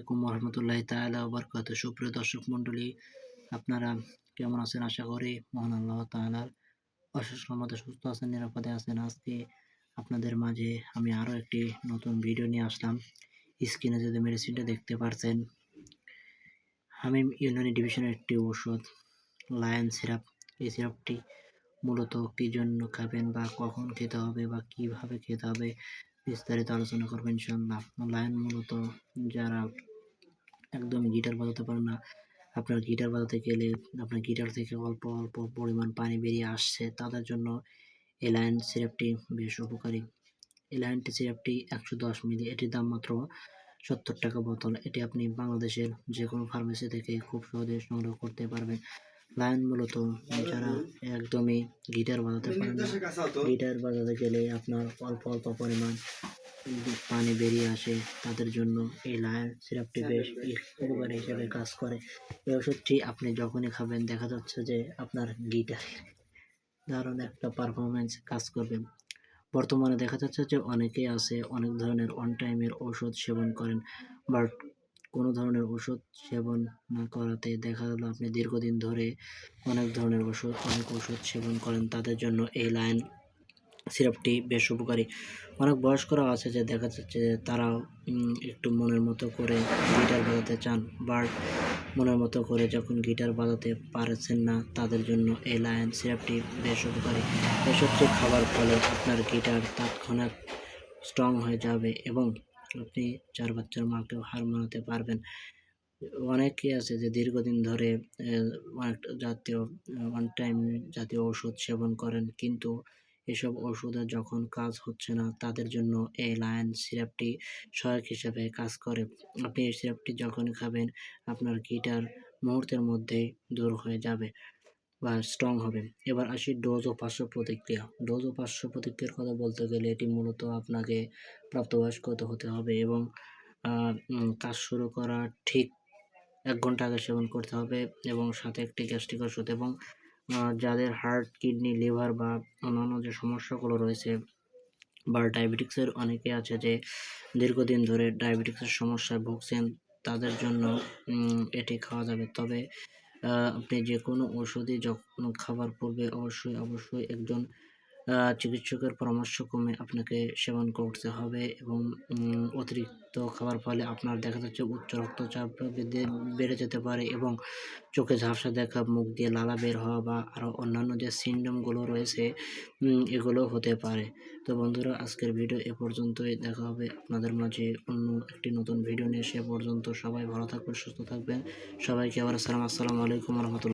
আলাইকুম রহমতুল্লাহ তাআলা বরকাত সুপ্রিয় দর্শক মণ্ডলী, আপনারা কেমন আছেন? আশা করি মহান আল্লাহ তাআলার অশেষ রহমতে সুস্থ আছেন, নিরাপদে আছেন। আজকে আপনাদের মাঝে আমি আরও একটি নতুন ভিডিও নিয়ে আসলাম। স্ক্রিনে যদি মেডিসিনটা দেখতে পারছেন, হামিম ইউনানি ডিভিশনের একটি ওষুধ লায়ন সিরাপ এই সিরাপটি মূলত কী জন্য খাবেন বা কখন খেতে হবে বা কীভাবে খেতে হবে বিস্তারিত আলোচনা করবেন ইনশাল্লাহ লায়ন মূলত যারা একদম গিটার বাজাতে পারেন না। আপনার গিটার বাজাতে গেলে আপনার গিটার থেকে অল্প অল্প পরিমাণ পানি বেরিয়ে আসছে। তাদের জন্য এই লায়ন সিরাপটি বেশ উপকারী। এই লায়নটি সিরাপটি একশো দশ মিলি, এটির দাম মাত্র সত্তর টাকা বোতল। এটি আপনি বাংলাদেশের যে কোনো ফার্মেসি থেকে খুব সহজে সংগ্রহ করতে পারবেন। লায়ন মূলত যারা একদমই গিটার বাজাতে পারেন না গিটার বাজাতে গেলে আপনার অল্প অল্প পরিমাণ পানি বেরিয়ে আসে তাদের জন্য এই লায়ন সিরাপটি বেশ উপকারী হিসেবে কাজ করে। এই ওষুধটি আপনি যখনই খাবেন দেখা যাচ্ছে যে আপনার গিটারে দারুণ একটা পারফরমেন্স কাজ করবে। বর্তমানে দেখা যাচ্ছে যে অনেকেই আছে অনেক ধরনের অন টাইমের ওষুধ সেবন করেন বাট কোনো ধরনের ওষুধ সেবন না করাতে দেখা গেলো আপনি দীর্ঘদিন ধরে অনেক ধরনের ওষুধ অনেক ওষুধ সেবন করেন। তাদের জন্য এই লাইন সিরাপটি বেশ উপকারী। অনেক বয়স্করা আছে যে দেখা যাচ্ছে যে তারাও একটু মনের মতো করে গিটার বাজাতে চান, বাট মনের মতো করে যখন গিটার বাজাতে পারছেন না, তাদের জন্য এই লায়ন সিরাপটি বেশ উপকারী। এসবটি খাবার ফলে আপনার গিটার তৎক্ষণাৎ স্ট্রং হয়ে যাবে এবং আপনি চার বাচ্চার মাকেও হার মানাতে পারবেন। অনেকে আছে যে দীর্ঘদিন ধরে জাতীয় ওয়ান টাইম জাতীয় ওষুধ সেবন করেন, কিন্তু এসব ওষুধে যখন কাজ হচ্ছে না, তাদের জন্য এই লায়ন সিরাপটি সহায়ক হিসাবে কাজ করে। আপনি এই সিরাপটি যখন খাবেন, আপনার গিটার মুহূর্তের মধ্যেই দূর হয়ে যাবে বা স্ট্রং হবে। এবার আসি ডোজ ও পার্শ্ব প্রতিক্রিয়া। ডোজ ও পার্শ্ব প্রতিক্রিয়ার কথা বলতে গেলে এটি মূলত আপনাকে প্রাপ্তবয়স্ক হতে হবে এবং কাজ শুরু করা ঠিক এক ঘণ্টা আগে সেবন করতে হবে এবং সাথে একটি গ্যাস্ট্রিক ওষুধ এবং যাদের হার্ট, কিডনি, লিভার বা অন্যান্য যে সমস্যাগুলো রয়েছে বা ডায়াবেটিক্সের অনেকে আছে যে দীর্ঘদিন ধরে ডায়াবেটিক্সের সমস্যায় ভুগছেন, তাদের জন্য এটি খাওয়া যাবে। তবে আপনি যে কোনো ওষুধই যখন খাবার পূর্বে অবশ্যই অবশ্যই একজন চিকিৎসকের পরামর্শক্রমে আপনাকে সেবন করতে হবে এবং অতিরিক্ত খাবার ফলে আপনার দেখা যাচ্ছে উচ্চ রক্তচাপ বেড়ে যেতে পারে এবং চোখে ঝাপসা দেখা, মুখ দিয়ে লালা বের হওয়া বা আরও অন্যান্য যে সিন্ডমগুলো রয়েছে এগুলো হতে পারে। তো বন্ধুরা, আজকের ভিডিও এ পর্যন্তই। দেখা হবে আপনাদের মাঝে অন্য একটি নতুন ভিডিও নিয়ে। সে পর্যন্ত সবাই ভালো থাকবেন, সুস্থ থাকবেন। সবাইকে আবার আসসালাম আসসালামু আলাইকুম রহমতুল্লাহ।